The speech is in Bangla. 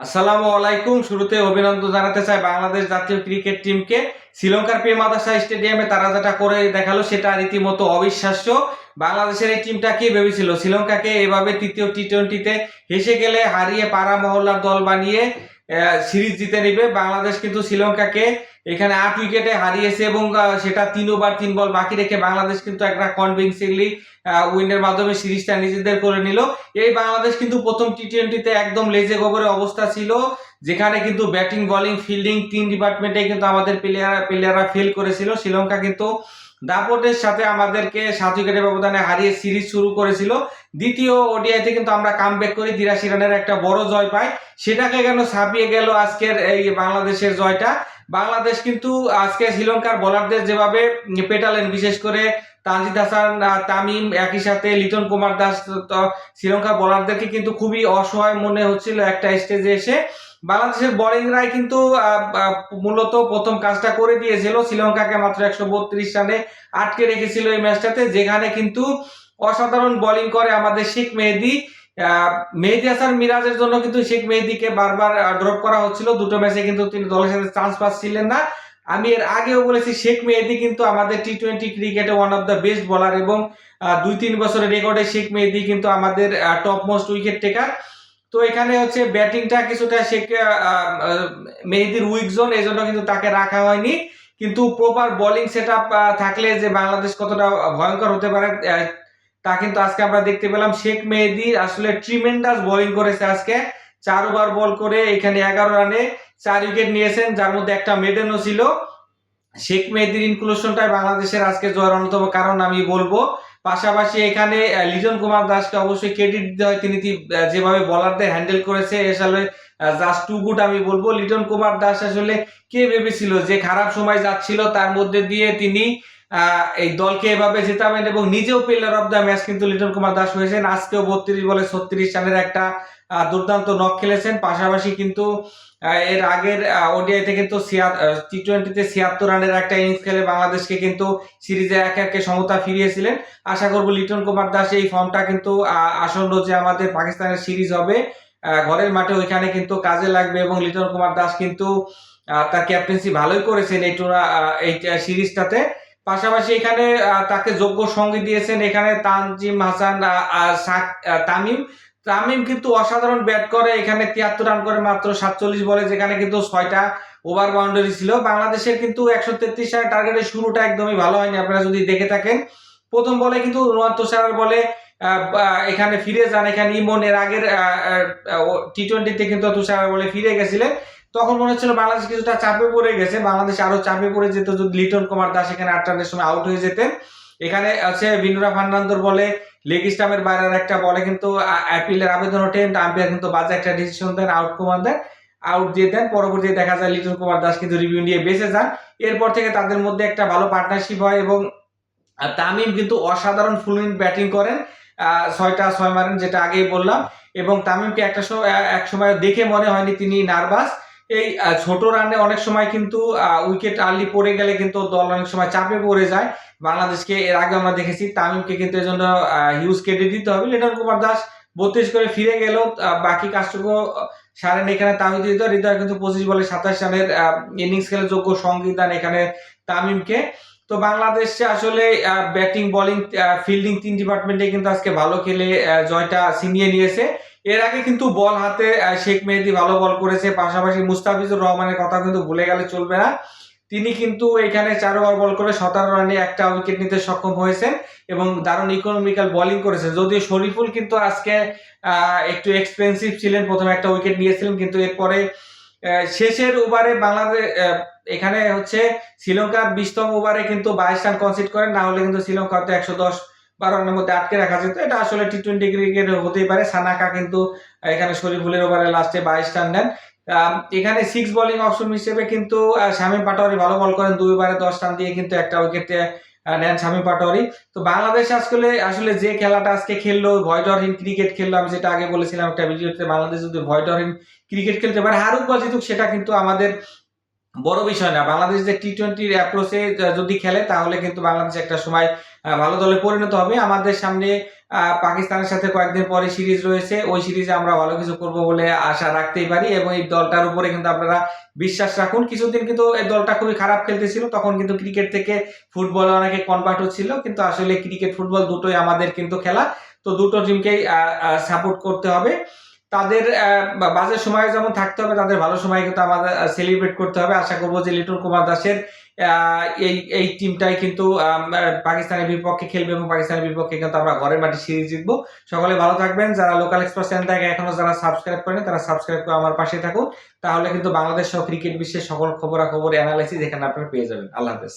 আসসালামু আলাইকুম। শুরুতে অভিনন্দন জানাতে চাই বাংলাদেশ জাতীয় ক্রিকেট টিমকে। শ্রীলঙ্কার পে মাদাসা স্টেডিয়ামে তারা যেটা করে দেখাল সেটা রীতিমতো অবিশ্বাস্য। বাংলাদেশের এই টিমটা কি ভেবেছিল? শ্রীলঙ্কাকে এভাবে তৃতীয় টি টোয়েন্টিতে হেসে গেলে হারিয়ে পাড়া মহল্লার দল বানিয়ে সিরিজ জিতে নেবে। বাংলাদেশ কিন্তু শ্রীলঙ্কাকে এখানে আট উইকেটে হারিয়েছে এবং সেটা তিন ওভার, তিন বল বাকি রেখে বাংলাদেশ কিন্তু একটা কনভিনসিংলি উইনের মাধ্যমে সিরিজটা নিজেদের করে নিল। এই বাংলাদেশ কিন্তু প্রথম টি টোয়েন্টিতে একদম লেজে গোবরে অবস্থা ছিল, যেখানে কিন্তু ব্যাটিং বোলিং ফিল্ডিং তিন ডিপার্টমেন্টে কিন্তু আমাদের প্লেয়ার প্লেয়াররা ফেল করেছিল। শ্রীলঙ্কা কিন্তু দাপটের সাথে আমাদেরকে সাত উইকেটের ব্যবধানে হারিয়ে সিরিজ শুরু করেছিল। দ্বিতীয় ওডিআইতে কিন্তু আমরা কাম ব্যাক করি, তিরাশি রানের একটা বড় জয় পাই সেটাকে কেন ছাপিয়ে গেল আজকের এই বাংলাদেশের জয়টা? বাংলাদেশ কিন্তু আজকে শ্রীলঙ্কার বোলারদের যেভাবে পেটালেন, বিশেষ করে তানজিদ হাসান তামিম, একই সাথে লিটন কুমার দাস শ্রীলঙ্কার বোলারদেরকে কিন্তু খুবই অসহায় মনে হচ্ছিল একটা স্টেজে এসে। বাংলাদেশের বোলিংরাই কিন্তু আহ, আহ, মূলত প্রথম কাজটা করে দিয়েছিল। শ্রীলঙ্কাকে মাত্র একশো বত্রিশ রানে আটকে রেখেছিল এই ম্যাচটাতে যেখানে কিন্তু অসাধারণ বোলিং করে আমাদের শেখ মেহেদি। মেহেদি হাসান মিরাজের জন্য কিন্তু শেখ মেহেদিকে বারবার ড্রপ করা হচ্ছিল। দুটো ম্যাচে কিন্তু তিনি দলের সাথে চান্স পাচ্ছিলেন না। আমি এর আগেও বলেছি শেখ মেহেদি কিন্তু আমাদের টি টোয়েন্টি ক্রিকেটে one of the best bowler এবং দুই তিন বছরের রেকর্ডে শেখ মেহেদি কিন্তু আমাদের টপ মোস্ট উইকেট টেকার তো এখানে হচ্ছে ব্যাটিংটা কিছুটা আহ, মেহেদির উইক জোন এই জন্য কিন্তু তাকে রাখা হয়নি। কিন্তু প্রপার বোলিং সেট থাকলে যে বাংলাদেশ কতটা ভয়ঙ্কর হতে পারে তা কিন্তু আজকে আমরা দেখতে পেলাম। শেখ মেহেদি আসলে ট্রিমেন্ডাস বোলিং করেছে আজকে। চার ওভার বল করে এখানে এগারো রানে চার উইকেট নিয়েছেন যার মধ্যে একটা মেডেনও ছিল। শেখ মেহেদির ইনক্লুশনটাই বাংলাদেশের আজকে জয়ের অন্যতম কারণ আমি বলব। পাশাপাশি এখানে লিটন কুমার দাসকে অবশ্যই ক্রেডিট দিতে হয়। তিনি যেভাবে বলারদের হ্যান্ডেল করেছে আসলে জাস্ট টু গুড আমি বলব। লিটন কুমার দাস আসলে কে ভেবেছিল যে খারাপ সময় যাচ্ছিল, তার মধ্যে দিয়ে তিনি এই দলকে এভাবে জেতাবেন এবং নিজেও প্লেয়ার অফ দ্য ম্যাচ কিন্তু লিটন কুমার দাস হয়েছেন। আজকেও বত্রিশ বলে ছত্রিশ রানের একটা দুর্দান্ত নক খেলেছেন। পাশাপাশি কিন্তু এর আগের ওডিআইতে কিন্তু টি টোয়েন্টিতে ছিয়াত্তর রানের একটা ইনিংস খেলে বাংলাদেশকে কিন্তু সিরিজে এক একে সমতা ফিরিয়েছিলেন। আশা করব লিটন কুমার দাস এই ফর্মটা কিন্তু আসন্ন যে আমাদের পাকিস্তানের সিরিজ হবে ঘরের মাঠে ওইখানে কিন্তু কাজে লাগবে এবং লিটন কুমার দাস কিন্তু তার ক্যাপ্টেন্সি ভালোই করেছেন এই টুর্না এই সিরিজটাতে। পাশাপাশি এখানে তাকে যোগ্য সঙ্গী দিয়েছেন এখানে তানজিম হাসান তামিম। তামিম কিন্তু অসাধারণ ব্যাট করে, এখানে তিয়াত্তর রান করে মাত্র সাতচল্লিশ বলে, যেখানে কিন্তু ছয়টা ওভার বাউন্ডারি ছিল। বাংলাদেশের কিন্তু একশো তেত্রিশ রানের টার্গেটের শুরুটা একদমই ভালো হয়নি, আপনারা যদি দেখে থাকেন। প্রথম বলে কিন্তু রোহান তুষারের বলে এখানে ফিরে যান, এখানে ইমন এর আগের টি টোয়েন্টিতে কিন্তু তুষারের বলে ফিরে গেছিলেন। তখন মনে হচ্ছিল বাংলাদেশ কিছুটা চাপে পড়ে গেছে, বাংলাদেশ আরও চাপে পড়ে যেত যদি লিটন কুমার দাস এখানে আট রানের সময় আউট হয়ে যেতেন। এখানে আছে বিনুরা ফার্নান্দোর বলে, লেগ স্টাম্পের বাইরের একটা বলে, কিন্তু অ্যাপিলের আবেদন ওঠেন আম্পায়ার কিন্তু বাজে একটা ডিসিশন দেন আউট কুমার দেন আউট দিয়ে দেন, পরবর্তীতে দেখা যায় লিটন কুমার দাস কিন্তু রিভিউ নিয়ে বেঁচে যান। এরপর থেকে তাদের মধ্যে একটা ভালো পার্টনারশিপ হয় এবং তামিম কিন্তু অসাধারণ ফুলিং ব্যাটিং করেন ছয়টা ছয় মারেন, যেটা আগেই বললাম। এবং তামিমকে একটা এক সময় দেখে মনে হয়নি তিনি নার্ভাস। এই ছোট রানে অনেক সময় কিন্তু উইকেট আর্লি পড়ে গেলে কিন্তু দল অনেক সময় চাপে পড়ে যায়। বাংলাদেশকে এর আগে আমরা দেখেছি, তামিমকে কিন্তু এজন্য হিউজ ক্রেডিট দিতে হবে। লিটন কুমার দাস বত্রিশ করে ফিরে গেল বাকি কাজটুকু সারেন এখানে তামিম দিতে হৃদয় কিন্তু পঁচিশ বলে সাতাশ রানের ইনিংস খেলে যোগ্য সঙ্গীতান এখানে তামিমকে। তো বাংলাদেশে আসলে ব্যাটিং বোলিং ফিল্ডিং তিন ডিপার্টমেন্টে কিন্তু আজকে ভালো খেলে জয়টা ছিনিয়ে নিয়েছে। এর আগে কিন্তু বল হাতে শেখ মেহেদি ভালো বল করেছে, পাশাপাশি মুস্তাফিজুর রহমানের কথা কিন্তু ভুলে গেলে চলবে না। তিনি কিন্তু এখানে চার ওভার বল করে সতেরো রানে একটা উইকেট নিতে সক্ষম হয়েছেন এবং দারুণ ইকোনমিক্যাল বোলিং করেছেন। যদিও শরীফুল কিন্তু আজকে একটু এক্সপেন্সিভ ছিলেন, প্রথমে একটা উইকেট নিয়েছিলেন, কিন্তু এরপরে শেষের ওভারে বাংলাদেশ এখানে হচ্ছে শ্রীলঙ্কার বিশতম ওভারে কিন্তু বাইশ রান কনসিড করেন, না হলে কিন্তু শ্রীলঙ্কা হয়তো একশো দশ বারো রানের মধ্যে আটকে রাখা যেত। এটা আসলে টি টোয়েন্টি ক্রিকেট হতেই পারে। সানাকা কিন্তু এখানে শরীফুলের ওভারে লাস্টে বাইশ রান নেন। এখানে সিক্স বোলিং অপশন হিসেবে কিন্তু শামীম পাটোয়ারি ভালো বল করেন। দুই ওভারে দশ রান দিয়ে কিন্তু একটা উইকেট নেন শামীম পাটোয়ারি। তো বাংলাদেশ আসলে আসলে যে খেলাটা আজকে খেললো ভয়ডরহীন ক্রিকেট খেললো, আমি যেটা আগে বলেছিলাম একটা ভিডিওতে বাংলাদেশ যদি ভয়ডরহীন ক্রিকেট খেলতে পারে, হারুক বা জিতুক, সেটা কিন্তু আমাদের বড় বিষয় না। বাংলাদেশ যে টি টোয়েন্টির অ্যাপ্রোচে যদি খেলে, তাহলে কিন্তু বাংলাদেশ একটা সময় ভালো দলে পরিণত হবে। আমাদের সামনে পাকিস্তানের সাথে কয়েকদিন পরে সিরিজ রয়েছে। ওই সিরিজে আমরা ভালো কিছু করব বলে আশা রাখতেই পারি এবং এই দলটার উপরে কিন্তু আপনারা বিশ্বাস রাখুন। কিছুদিন কিন্তু এই দলটা খুবই খারাপ খেলতেছিল। তখন কিন্তু ক্রিকেট থেকে ফুটবলে অনেকে কনভার্ট হচ্ছিল। কিন্তু আসলে ক্রিকেট ফুটবল দুটোই আমাদের কিন্তু খেলা। তো দুটো টিমকেই সাপোর্ট করতে হবে। তাদের বাজে সময় যেমন থাকতে হবে, তাদের ভালো সময় কিন্তু আমাদের সেলিব্রেট করতে হবে। আশা করব যে লিটন কুমার দাসের এই এই টিমটাই কিন্তু পাকিস্তানের বিপক্ষে খেলবে এবং পাকিস্তানের বিপক্ষে কিন্তু আমরা ঘরের মাঠে সিরিজ জিতবো। সকলে ভালো থাকবেন। যারা লোকাল এক্সপ্রেস চ্যানেলটাকে এখনও যারা সাবস্ক্রাইব করেন, তারা সাবস্ক্রাইব করে আমার পাশে থাকুন। তাহলে কিন্তু বাংলাদেশ সহ ক্রিকেট বিশ্বের সকল খবরাখবর অ্যানালাইসিস এখানে আপনারা পেয়ে যাবেন। আল্লাহ হাফেজ।